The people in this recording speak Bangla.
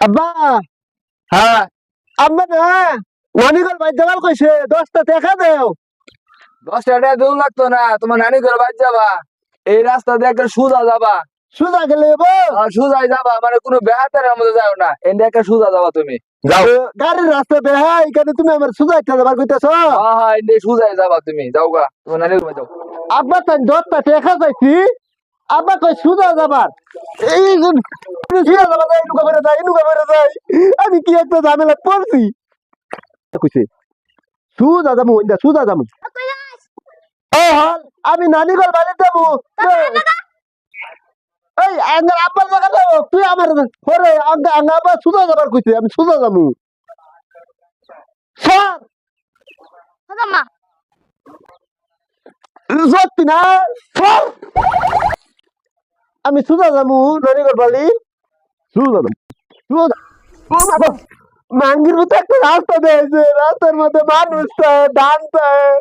আব্বা। হ্যাঁ। আব্বা না ভাই দেওয়াল কইছে দশটা দেখা দেও। দশ টাকা লাগতো না তোমার নানি ঘর বাদ যাবা। এই রাস্তা দিয়ে একটা সুজা যাবা। সুদা গেলে সুজাই যাবা মানে কোনো বেহাতের মধ্যে যাও না। এনে একটা সুজা যাবা তুমি। যাও। গাড়ির রাস্তা বেহা এখানে তুমি আমার একটা কইতেছ? হ্যাঁ হ্যাঁ এনে সুজাই যাবা তুমি। যাও গা তোমার নানি ঘর যাও। আব্বা তাই দশটা টাকা চাইছি আব্বা কই সুদা যাবার? এই আমি কি একটা ঝামেলা কইছে ও হল আমি বাড়ি যাব। এই আঙ্গার আব্বার জায়গা যাব তুই আমার পরে আঙ্গা আঙ্গা আব্বা সুদা যাবার কইছে আমি সুদা যাব স্যার! মা। সত্যি না? আমি সুদা যাব নানিগল বাড়ি মাঙ্গির মতো একটা রাস্তা দিয়েছে রাস্তার মধ্যে মানুষ চায়